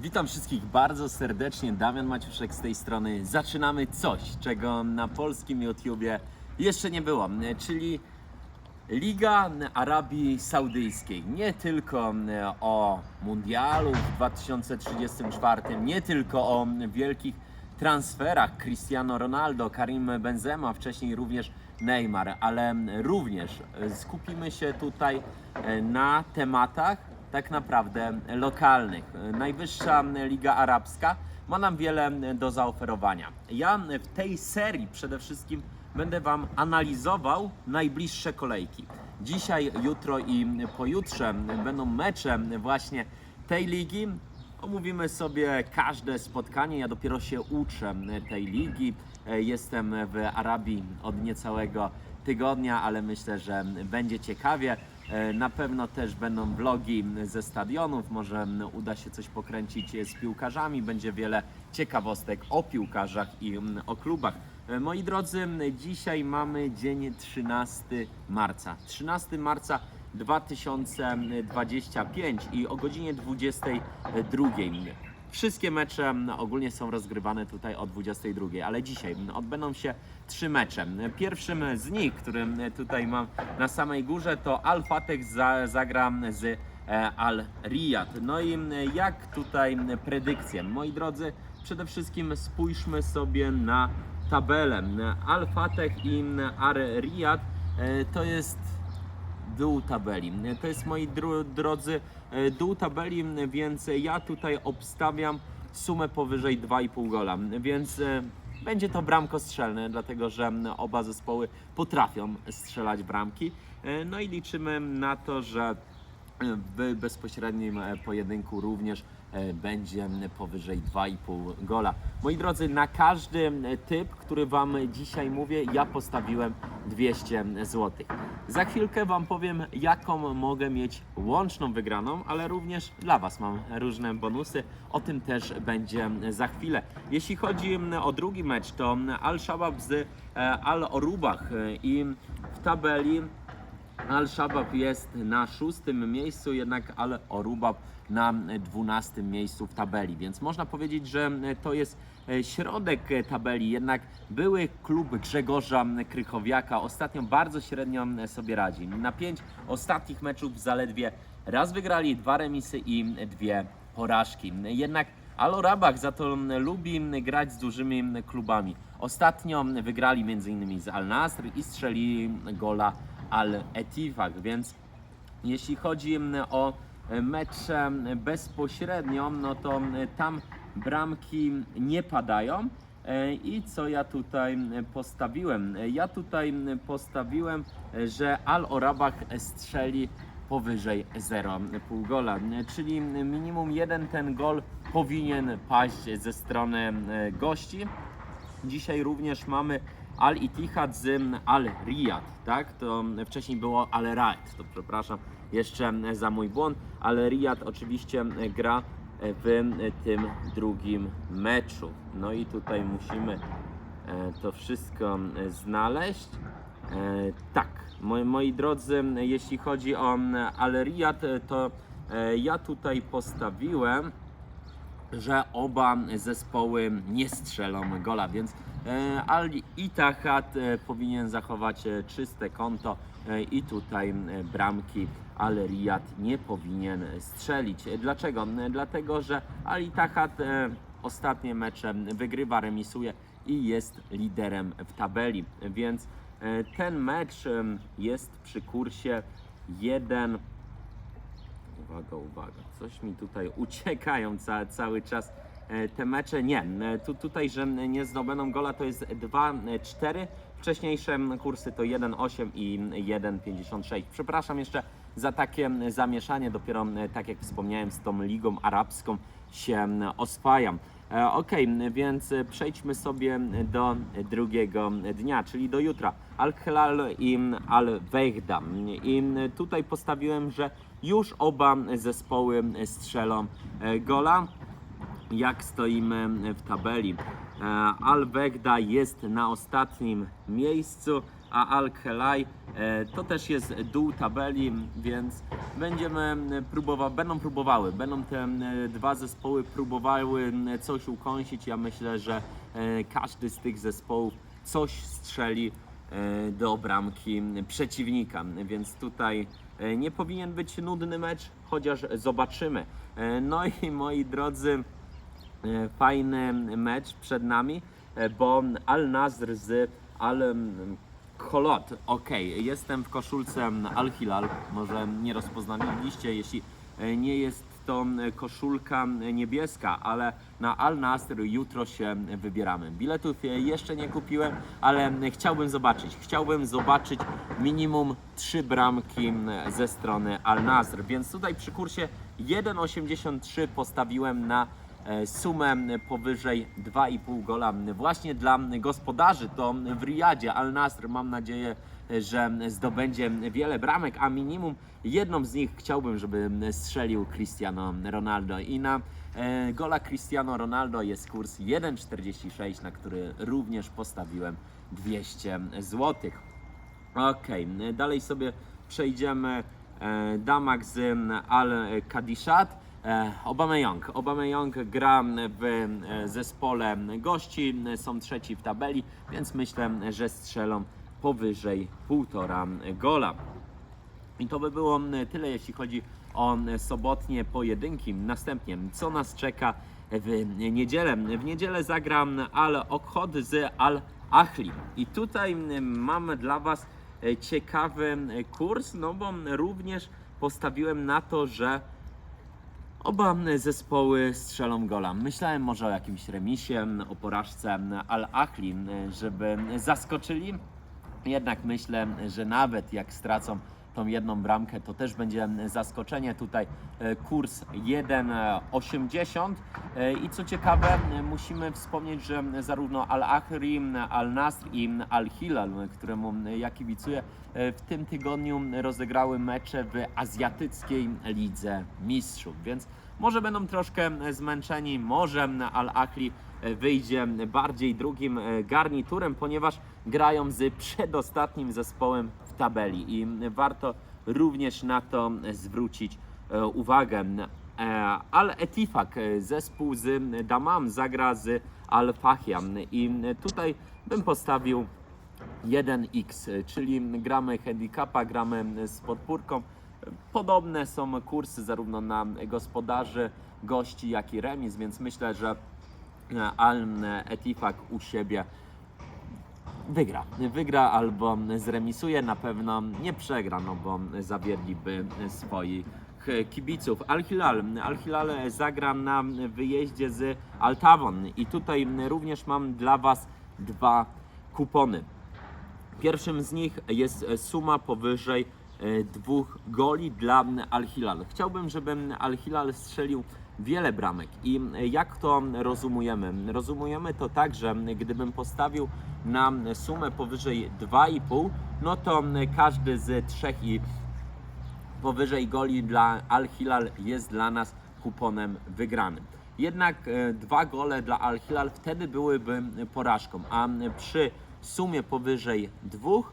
Witam wszystkich bardzo serdecznie, Damian Maciuszek z tej strony. Zaczynamy coś, czego na polskim YouTubie jeszcze nie było, czyli Liga Arabii Saudyjskiej. Nie tylko o mundialu w 2034, nie tylko o wielkich transferach Cristiano Ronaldo, Karim Benzema, wcześniej również Neymar, ale również skupimy się tutaj na tematach tak naprawdę lokalnych. Najwyższa Liga Arabska ma nam wiele do zaoferowania. Ja w tej serii przede wszystkim będę Wam analizował najbliższe kolejki. Dzisiaj, jutro i pojutrze będą mecze właśnie tej ligi. Omówimy sobie każde spotkanie. Ja dopiero się uczę tej ligi. Jestem w Arabii od niecałego tygodnia, ale myślę, że będzie ciekawie. Na pewno też będą vlogi ze stadionów, może uda się coś pokręcić z piłkarzami, będzie wiele ciekawostek o piłkarzach i o klubach. Moi drodzy, dzisiaj mamy dzień 13 marca. 13 marca 2025 i o godzinie 22. Wszystkie mecze ogólnie są rozgrywane tutaj o 22, ale dzisiaj odbędą się trzy mecze. Pierwszym z nich, który tutaj mam na samej górze, to Al Fateh za, zagra z e, Al Riyad. No i jak tutaj predykcje? Moi drodzy, przede wszystkim spójrzmy sobie na tabelę. Al Fateh i Al Riyad e, to jest dół tabeli. To jest moi dro- drodzy e, dół tabeli, więc ja tutaj obstawiam sumę powyżej 2,5 gola. Więc e, będzie to bramkostrzelne, dlatego że oba zespoły potrafią strzelać bramki. E, No i liczymy na to, że w bezpośrednim pojedynku również będzie powyżej 2,5 gola. Moi drodzy, na każdy e, typ, który Wam dzisiaj mówię, ja postawiłem 200 zł. Za chwilkę Wam powiem, jaką mogę mieć łączną wygraną, ale również dla Was mam różne bonusy. O tym też będzie za chwilę. Jeśli chodzi o drugi mecz, to Al-Shabaab z e, Al-Orubach e, i w tabeli Al-Shabaab jest na szóstym miejscu, jednak Al-Orubab na dwunastym miejscu w tabeli, więc można powiedzieć, że to jest środek tabeli, jednak były klub Grzegorza Krychowiaka ostatnio bardzo średnio sobie radzi. Na pięć ostatnich meczów zaledwie raz wygrali, dwa remisy i dwie porażki. Jednak Al-Orabach za to lubi grać z dużymi klubami. Ostatnio wygrali m.in. z Al-Nasr i strzelili gola Al-Etifak, więc jeśli chodzi o mecze bezpośrednio, no to tam bramki nie padają. I co ja tutaj postawiłem? Ja tutaj postawiłem, że Al-Orabach strzeli powyżej 0,5 gola, czyli minimum jeden ten gol powinien paść ze strony gości. Dzisiaj również mamy Al Ittihad z Al Riyad, tak? To wcześniej było Al Raed, to przepraszam jeszcze za mój błąd. Al Riyad oczywiście gra w tym drugim meczu. No i tutaj musimy e, to wszystko znaleźć. E, Tak, moi, moi drodzy, jeśli chodzi o Al Riyad, to e, ja tutaj postawiłem że oba zespoły nie strzelą gola, więc e, Al Ittihad e, powinien zachować e, czyste konto e, i tutaj e, bramki Al Riyad nie powinien strzelić. Dlaczego? Dlatego, że Al Ittihad e, ostatnie mecze wygrywa, remisuje i jest liderem w tabeli, więc ten mecz jest przy kursie 1 Uwaga, uwaga, coś mi tutaj uciekają ca, cały czas te mecze. Nie, e, tu, tutaj, że nie zdobędą gola to jest 2-4. Wcześniejsze kursy to 1,8 i 1,56. Przepraszam jeszcze za takie zamieszanie, dopiero e, tak jak wspomniałem z tą Ligą Arabską się oswajam. E, Ok, więc przejdźmy sobie do drugiego dnia, czyli do jutra. Al-Hilal i Al-Wehda. I tutaj postawiłem, że już oba zespoły strzelą e, gola. Jak stoimy w tabeli? E, Al-Wehda jest na ostatnim miejscu, a Al-Khelai e, to też jest dół tabeli, więc będziemy próbować, będą próbowały, będą te dwa zespoły próbowały coś ukąsić. Ja myślę, że e, każdy z tych zespołów coś strzeli do bramki przeciwnika, więc tutaj nie powinien być nudny mecz, chociaż zobaczymy. No i moi drodzy, fajny mecz przed nami, e, bo Al Nasr z Al mm, Kholot. Ok, jestem w koszulce Al Hilal. Może nie rozpoznaliście, jeśli e, nie jest to e, koszulka niebieska, ale na Al Nasr jutro się wybieramy. Biletów e, jeszcze nie kupiłem, ale chciałbym zobaczyć. Chciałbym zobaczyć minimum trzy bramki ze strony Al Nasr, więc tutaj przy kursie 1,83 postawiłem na e, sumę powyżej 2,5 gola właśnie dla gospodarzy. To w Riyadzie Al Nasr mam nadzieję, że zdobędzie wiele bramek, a minimum jedną z nich chciałbym, żeby strzelił Cristiano Ronaldo i na e, gola Cristiano Ronaldo jest kurs 1,46, na który również postawiłem 200 złotych. Okej, dalej sobie przejdziemy. E, Damak z Al Kadishat. E, Aubameyang. Aubameyang gra w e, zespole gości, są trzeci w tabeli, więc myślę, że strzelą powyżej półtora gola. I to by było tyle, jeśli chodzi o sobotnie pojedynki. Następnie, co nas czeka w niedzielę? W niedzielę zagram Al Okhod z Al Ahli. I tutaj mamy dla Was e, ciekawy kurs, no bo również postawiłem na to, że Oba zespoły strzelą gola. Myślałem może o jakimś remisie, o porażce Al-Ahli, żeby zaskoczyli. Jednak myślę, że nawet jak stracą tą jedną bramkę, to też będzie zaskoczenie. Tutaj e, kurs 1,80 E, i co ciekawe, e, musimy wspomnieć, że zarówno Al-Ahri, Al-Nasr i Al-Hilal, któremu ja kibicuję, e, w tym tygodniu rozegrały mecze w Azjatyckiej Lidze Mistrzów, więc może będą troszkę zmęczeni, może Al-Ahli wyjdzie bardziej drugim e, garniturem, ponieważ grają z przedostatnim zespołem w tabeli i warto również na to zwrócić e, uwagę. E, Al-Etifak, e, zespół z Damam, zagra z Al-Fahiam i tutaj bym postawił 1x, czyli gramy handicapa, gramy z podpórką. Podobne są kursy zarówno na gospodarzy, gości, jak i remis, więc myślę, że Al-Etifak u siebie wygra. Wygra albo zremisuje, na pewno nie przegra, no bo zawiedliby swoich kibiców. Al-Hilal. Al-Hilal zagra na wyjeździe z Altawon i tutaj również mam dla Was dwa kupony. Pierwszym z nich jest suma powyżej e, dwóch goli dla Al-Hilal. Chciałbym, żeby Al-Hilal strzelił wiele bramek. I jak to rozumujemy? Rozumujemy to tak, że gdybym postawił na sumę powyżej 2,5, no to każdy z trzech i powyżej goli dla Al-Hilal jest dla nas kuponem wygranym. Jednak e, dwa gole dla Al-Hilal wtedy byłyby porażką, a przy sumie powyżej dwóch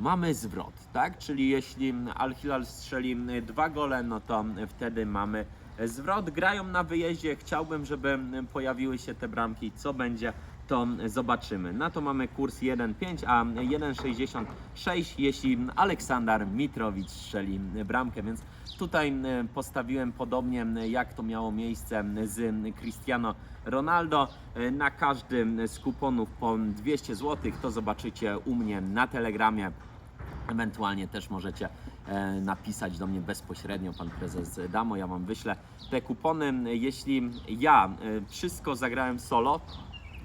mamy zwrot, tak? Czyli jeśli Al-Hilal strzeli dwa gole, no to wtedy mamy zwrot. Grają na wyjeździe, chciałbym, żeby pojawiły się te bramki. Co będzie, to zobaczymy. Na to mamy kurs 1,5, a 1,66, jeśli Aleksander Mitrowicz strzeli bramkę, więc tutaj postawiłem podobnie jak to miało miejsce z Cristiano Ronaldo. E, Na każdym z kuponów po 200 zł, to zobaczycie u mnie na Telegramie. Ewentualnie też możecie e, napisać do mnie bezpośrednio, pan prezes Damo, ja wam wyślę te kupony. Jeśli ja e, wszystko zagrałem solo,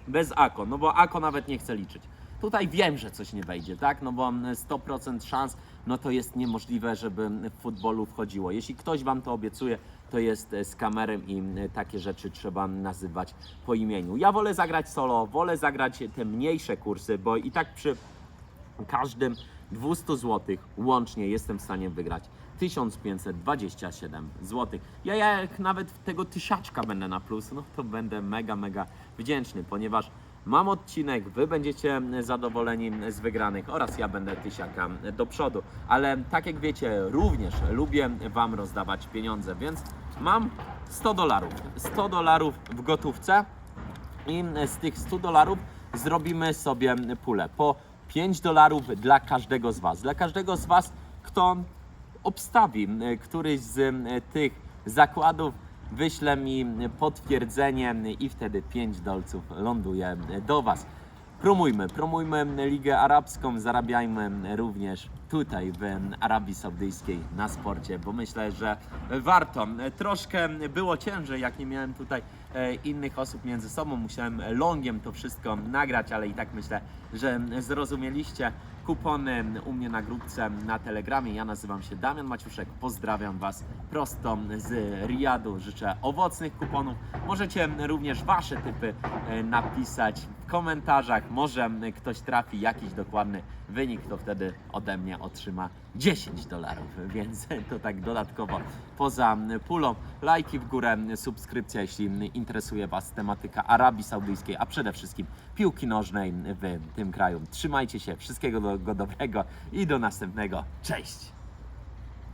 bez Ako, no bo Ako nawet nie chcę liczyć. Tutaj wiem, że coś nie wejdzie, tak? No bo 100% szans, no to jest niemożliwe, żeby w futbolu wchodziło. Jeśli ktoś wam to obiecuje, to jest e, z kamerem i takie rzeczy trzeba nazywać po imieniu. Ja wolę zagrać solo, wolę zagrać te mniejsze kursy, bo i tak przy każdym 200 zł łącznie jestem w stanie wygrać 1527 zł. Ja jak nawet tego tysiaczka będę na plus, no to będę mega, mega wdzięczny, ponieważ mam odcinek, wy będziecie zadowoleni z wygranych oraz ja będę tysiaka do przodu. Ale tak jak wiecie, również lubię Wam rozdawać pieniądze, więc mam 100 dolarów. 100 dolarów w gotówce i z tych 100 dolarów zrobimy sobie pulę. Po 5 dolarów dla każdego z Was. Dla każdego z Was, kto obstawi któryś z tych zakładów, wyśle mi potwierdzenie i wtedy 5 dolców ląduje do Was. Promujmy, promujmy Ligę Arabską, zarabiajmy również tutaj w Arabii Saudyjskiej na sporcie, bo myślę, że warto. Troszkę było ciężej, jak nie miałem tutaj e, innych osób między sobą, musiałem longiem to wszystko nagrać, ale i tak myślę, że zrozumieliście kupony u mnie na grupce na Telegramie. Ja nazywam się Damian Maciuszek, pozdrawiam Was prosto z Riyadu. Życzę owocnych kuponów. Możecie również Wasze typy e, napisać komentarzach. Może ktoś trafi jakiś dokładny wynik, to wtedy ode mnie otrzyma 10 dolarów, więc to tak dodatkowo poza pulą. Lajki w górę, subskrypcja, jeśli interesuje Was tematyka Arabii Saudyjskiej, a przede wszystkim piłki nożnej w tym kraju. Trzymajcie się, wszystkiego do- dobrego i do następnego. Cześć!